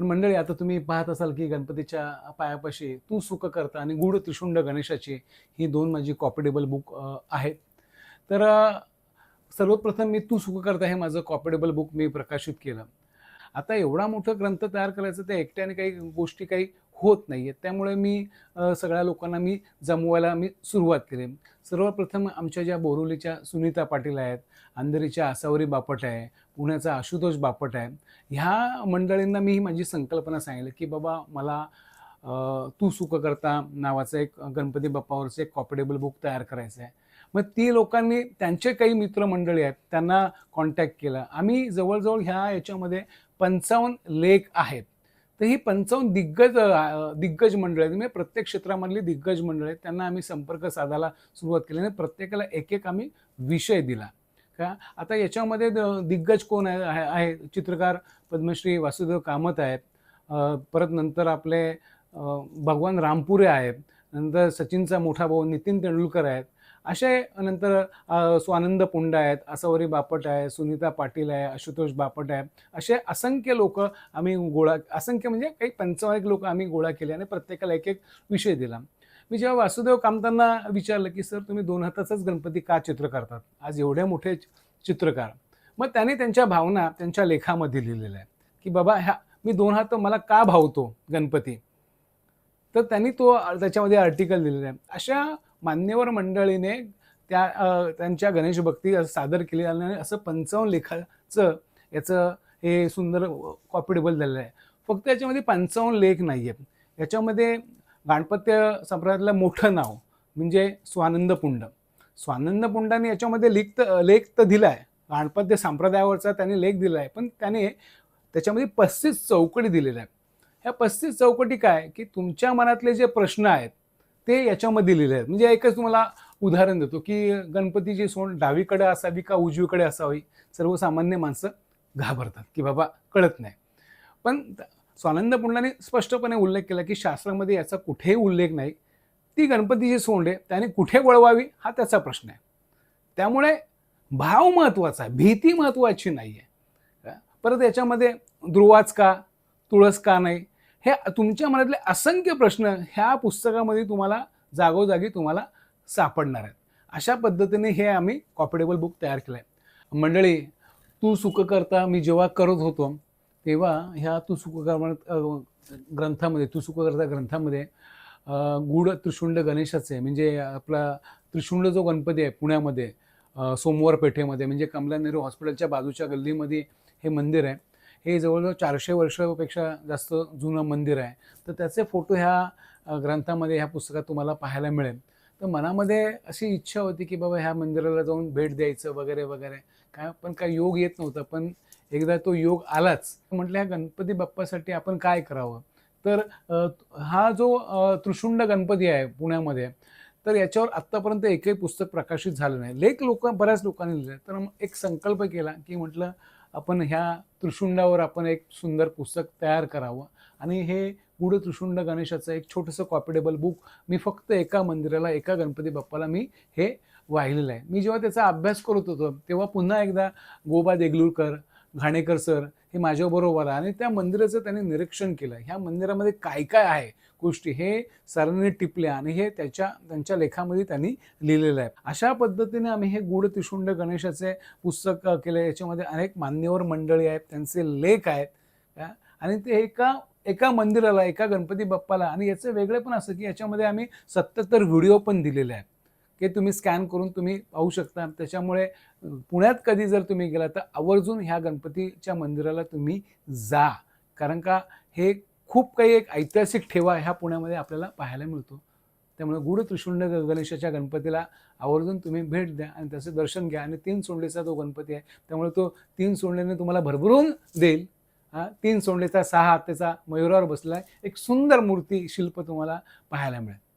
पण मंडळी आता तुम्ही पाहत असाल की गणपतीच्या पायापाशी तू सुख करता आणि गुढ त्रिशुंड गणेशाची ही दोन माझी कॉपीडेबल बुक आहेत. तर सर्वप्रथम मी तू सुख करता हे माझं कॉपीडेबल बुक मी प्रकाशित केलं. आता एवढा मोठा ग्रंथ तयार करायचं त्या एकट्याने काही गोष्टी काही होत नाही आहेत त्यामुळे मी सगळ्या लोकांना मी जमवायला मी सुरुवात केली. सर्वप्रथम आमच्या ज्या बोरिवलीच्या सुनीता पाटील आहेत अंधेरीच्या आसावरी बापट आहे पुण्याचा आशुतोष बापट आहे ह्या मंडळींना मी ही माझी संकल्पना सांगितली की बाबा मला तू सुख करता नावाचं एक गणपती बाप्पावरचं एक कॉपरेबल बुक तयार करायचं आहे मग ती लोकांनी त्यांचे काही मित्रमंडळी आहेत त्यांना कॉन्टॅक्ट केला. आम्ही जवळजवळ ह्या याच्यामध्ये पंचावन्न लेख आहेत. तर ही पंचावन्न दिग्गज दिग्गज मंडळ आहेत. म्हणजे प्रत्येक क्षेत्रामधली दिग्गज मंडळ आहेत. त्यांना आम्ही संपर्क साधायला सुरुवात केली आणि प्रत्येकाला एक एक आम्ही विषय दिला. का? आता याच्यामध्ये द- दिग्गज कोण आहे आहे- चित्रकार पद्मश्री वासुदेव कामत आहेत. परत नंतर आपले भगवान रामपुरे आहेत. नंतर सचिनचा मोठा भाऊ नितीन तेंडुलकर आहेत. असे नंतर स्वानंद पुंड आहेत आसावरी बापट आहे सुनीता पाटील आहे आशुतोष बापट आहे असे असंख्य लोक आम्ही गोळा असंख्य म्हणजे काही पंचावन्न लोक आम्ही गोळा केले आणि प्रत्येकाला एक एक विषय दिला. मी जेव्हा वासुदेव कामतांना विचारलं की सर तुम्ही दोन हाताचाच गणपती का चित्र करतात? आज एवढे मोठे चित्रकार. मग त्यांनी त्यांच्या भावना त्यांच्या लेखामध्ये लिहिलेल्या आहेत. की बाबा ह्या मी दोन हात मला का भावतो गणपती? तर त्यांनी तो त्याच्यामध्ये आर्टिकल लिहिलेला आहे. अशा मान्यवर मंडळीने त्या त्यांच्या गणेश भक्ती सादर केली आणि असं पंचावन्न लेखाचं याचं हे सुंदर कॉपीडेबल झालेलं आहे. फक्त याच्यामध्ये पंचावन्न लेख नाही आहेत याच्यामध्ये गाणपत्य संप्रदायातलं मोठं नाव म्हणजे स्वानंद पुंड. स्वानंद पुंडाने याच्यामध्ये लेख तर लेख तर दिला आहे गाणपत्य संप्रदायावरचा त्याने लेख दिला आहे पण त्याने त्याच्यामध्ये पस्तीस चौकटी दिलेल्या आहेत. ह्या पस्तीस चौकटी काय? की तुमच्या मनातले जे प्रश्न आहेत ते याच्यामध्ये लिहिले आहेत म्हणजे एकच तुम्हाला उदाहरण देतो की गणपतीची सोंड डावीकडे असावी का उजवीकडे असावी? सर्वसामान्य माणसं घाबरतात की बाबा कळत नाही. पण स्वानंद पुंडाने स्पष्टपणे उल्लेख केला की शास्त्रामध्ये याचा कुठेही उल्लेख नाही. ती गणपतीची सोंड आहे त्याने कुठे वळवावी हा त्याचा प्रश्न आहे. त्यामुळे भाव महत्त्वाचा आहे भीती महत्त्वाची नाही आहे परत याच्यामध्ये ध्रुवाच का तुळस का नाही हे तुमच्या मनातले असंख्य प्रश्न ह्या पुस्तकामध्ये तुम्हाला जागोजागी तुम्हाला सापडणार आहेत. अशा पद्धतीने हे आम्ही कॉपरेबल बुक तयार केलं आहे मंडळी तू सुख करता मी जेव्हा करत होतो तेव्हा ह्या तू सुखकर्म ग्रंथामध्ये तू सुख करता ग्रंथामध्ये गुढ गूढ त्रिशुंड गणेशाचे म्हणजे आपला त्रिशुंड जो गणपती आहे पुण्यामध्ये सोमवार पेठेमध्ये म्हणजे कमला नेहरू हॉस्पिटलच्या बाजूच्या गल्लीमध्ये हे मंदिर आहे हे जवळजवळ चारशे वर्षापेक्षा जास्त जुनं मंदिर आहे. तर त्याचे फोटो ह्या ग्रंथामध्ये ह्या पुस्तकात तुम्हाला पाहायला मिळेल. तर मनामध्ये अशी इच्छा होती की बाबा ह्या मंदिराला जाऊन भेट द्यायचं वगैरे वगैरे. काय पण काय योग येत नव्हता. पण एकदा तो योग आलाच. म्हटलं ह्या गणपती बाप्पासाठी आपण काय करावं? तर हा जो त्रिशुंड गणपती आहे पुण्यामध्ये तर याच्यावर आत्तापर्यंत एकही पुस्तक प्रकाशित झालं नाही. लेख लोक बऱ्याच लोकांनी लिहिलं. तर मग एक संकल्प केला की म्हटलं आपण ह्या त्रिशुंडावर आपण एक सुंदर पुस्तक तयार करावं. आणि हे गुढ त्रिशुंड गणेशाचं एक छोटंसं कॉपीडेबल बुक मी फक्त एका मंदिराला एका गणपती बाप्पाला मी हे वाहिलेलं आहे. मी जेव्हा त्याचा अभ्यास करत होतो तेव्हा पुन्हा एकदा गोबा देगलूरकर घाणेकर सर हे माझ्याबरोबर आणि त्या मंदिराचं त्यांनी निरीक्षण केलं. ह्या मंदिरामध्ये काय काय आहे गोष्टी हे सरांनी टिपल्या आणि हे त्याच्या त्यांच्या लेखामध्ये त्यांनी लिहिलेलं आहे. अशा पद्धतीने आम्ही हे गुढ तिशुंड गणेशाचे पुस्तक केले. याच्यामध्ये अनेक मान्यवर मंडळी आहेत. त्यांचे लेख आहेत. आणि ते एका एका मंदिराला एका गणपती बाप्पाला आणि याचं वेगळं पण असं की याच्यामध्ये आम्ही सत्याहत्तर व्हिडिओ पण दिलेले आहेत. की तुम्ही स्कॅन करून तुम्ही पाहू शकता. त्याच्यामुळे पुण्यात कधी जर तुम्ही गेला तर आवर्जून ह्या गणपतीच्या मंदिराला तुम्ही जा. कारण का हे खूप काही एक ऐतिहासिक ठेवा ह्या पुण्यामध्ये आपल्याला पाहायला मिळतो. त्यामुळे गुढ त्रिशुंड ग- गणेशाच्या गणपतीला आवर्जून तुम्ही भेट द्या आणि त्याचं दर्शन घ्या. आणि तीन सोंडलेचा तो गणपती आहे त्यामुळे तो तीन सोंडलेने तुम्हाला भरभरून देईल. हा तीन सोंडलेचा सहा हात त्याचा मयुरावर बसला आहे एक सुंदर मूर्ती शिल्प तुम्हाला पाहायला मिळेल.